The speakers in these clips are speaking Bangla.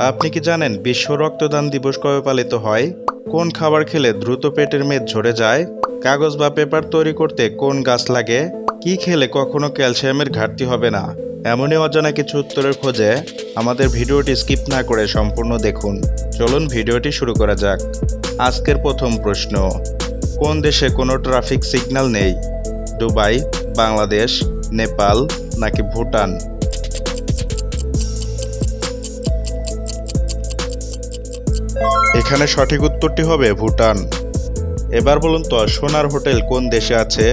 আপনি কি জানেন বিশ্ব রক্তদান দিবস কবে পালিত হয়? কোন খাবার খেলে দ্রুত পেটের মেদ ঝরে যায়? কাগজ বা পেপার তৈরি করতে কোন গাছ লাগে? কি খেলে কখনো ক্যালসিয়ামের ঘাটতি হবে না? এমনই অজানা কিছু উত্তরের খোঁজে আমাদের ভিডিওটি স্কিপ না করে সম্পূর্ণ দেখুন। চলুন ভিডিওটি শুরু করা যাক। আজকের প্রথম প্রশ্ন, কোন দেশে কোনো ট্রাফিক সিগন্যাল নেই? দুবাই, বাংলাদেশ, নেপাল নাকি ভুটান? এখানে সঠিক উত্তরটি হবে ভুটান। এবার বলুন তো, সোনার হোটেল কোন দেশে আছে?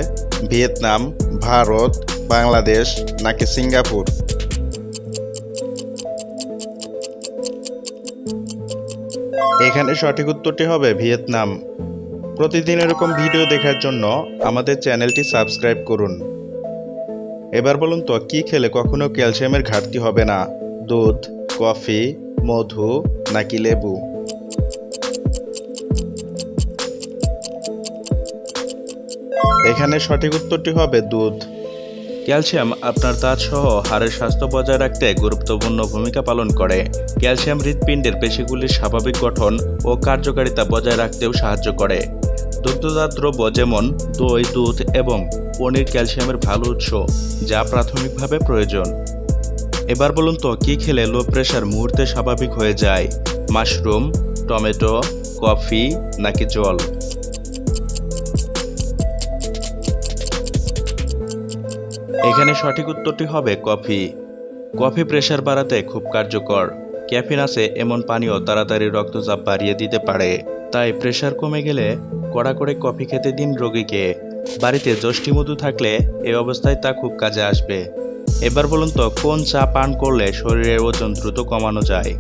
ভিয়েতনাম, ভারত, বাংলাদেশ নাকি সিঙ্গাপুর? এখানে সঠিক উত্তরটি হবে ভিয়েতনাম। প্রতিদিন এরকম ভিডিও দেখার জন্য আমাদের চ্যানেলটি সাবস্ক্রাইব করুন। এবার বলুন তো, কি খেলে কখনো ক্যালসিয়ামের ঘাটতি হবে না? দুধ, কফি, মধু নাকি লেবু? এখানে সঠিক উত্তরটি হবে দুধ। ক্যালসিয়াম আপনার দাঁত সহ হাড়ের স্বাস্থ্য বজায় রাখতে গুরুত্বপূর্ণ ভূমিকা পালন করে। ক্যালসিয়াম হৃৎপিণ্ডের পেশিগুলির স্বাভাবিক গঠন ও কার্যকারিতা বজায় রাখতেও সাহায্য করে। দুগ্ধজাত দ্রব্য যেমন দই, দুধ এবং পনির ক্যালসিয়ামের ভালো উৎস, যা প্রাথমিকভাবে প্রয়োজন। এবার বলুন তো, কী খেলে লো প্রেশার মুহূর্তে স্বাভাবিক হয়ে যায়? মাশরুম, টমেটো, কফি নাকি জল? এখানে সঠিক উত্তরটি হবে কফি। কফি প্রেশার বাড়াতে খুব কার্যকর। ক্যাফিন আছে এমন পানীয় তাড়াতাড়ি রক্তচাপ বাড়িয়ে দিতে পারে। তাই প্রেশার কমে গেলে কড়া করে কফি খেতে দিন রোগীকে। বাড়িতে যষ্টি মধু থাকলে এ অবস্থায় তা খুব কাজে আসবে। এবার বলুন তো, কোন চা পান করলে শরীরের ওজন দ্রুত কমানো যায়?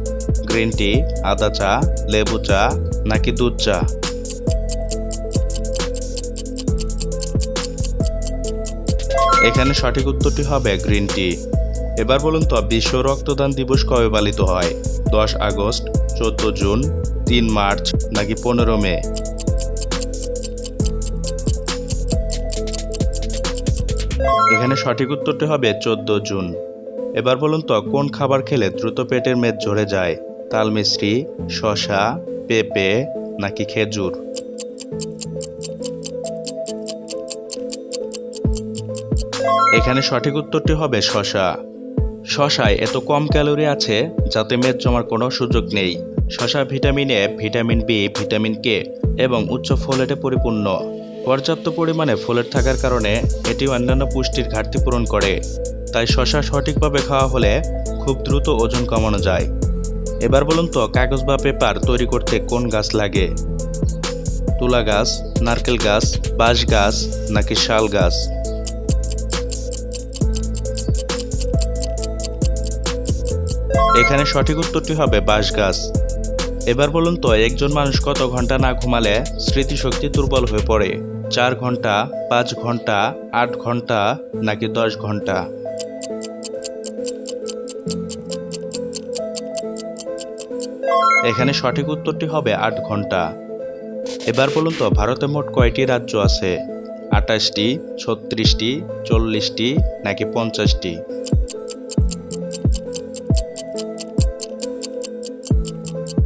গ্রিন টি, আদা চা, লেবু চা নাকি দুধ চা? এখানে সঠিক উত্তরটি হবে গ্রিন টি। এবার বলুন তো, বিশ্ব রক্তদান দিবস কবে পালিত হয়? দশ আগস্ট, চোদ্দ জুন, তিন মার্চ, নাকি পনেরো মে? এখানে সঠিক উত্তরটি হবে চোদ্দ জুন। এবার বলুন তো, কোন খাবার খেলে দ্রুত পেটের মেদ ঝরে যায়? তাল মিশ্রি শশা পেঁপে, নাকি খেজুর? এখানে সঠিক উত্তরটি হবে শশা। শশায় এত কম ক্যালোরি আছে যাতে মেদ জমার কোনো সুযোগ নেই। শশা vitamin A, vitamin B, vitamin K এবং উচ্চ ফোলেটে পরিপূর্ণ। পর্যাপ্ত পরিমাণে ফোলেট থাকার কারণে এটি অন্যান্য পুষ্টির ঘাটতি পূরণ করে। তাই শশা সঠিকভাবে খাওয়া হলে খুব দ্রুত ওজন কমানো যায়। এবার বলুন তো, কাগজ বা পেপার তৈরি করতে কোন গাছ লাগে? তুলা গাছ, নারকেল গাছ, বাঁশ গাছ নাকি শাল গাছ? এখানে সঠিক উত্তরটি হবে বাঁশ গাছ এবার বলুন তো, একজন মানুষ কত ঘণ্টা না ঘুমালে স্মৃতিশক্তি দুর্বল হয়ে পড়ে? চার ঘণ্টা, পাঁচ ঘণ্টা, আট ঘণ্টা, নাকি দশ ঘণ্টা? এখানে সঠিক উত্তরটি হবে আট ঘণ্টা। এবার বলুন তো, ভারতে মোট কয়টি রাজ্য আছে? আঠাশটি, ছত্রিশটি, চল্লিশটি, নাকি পঞ্চাশটি?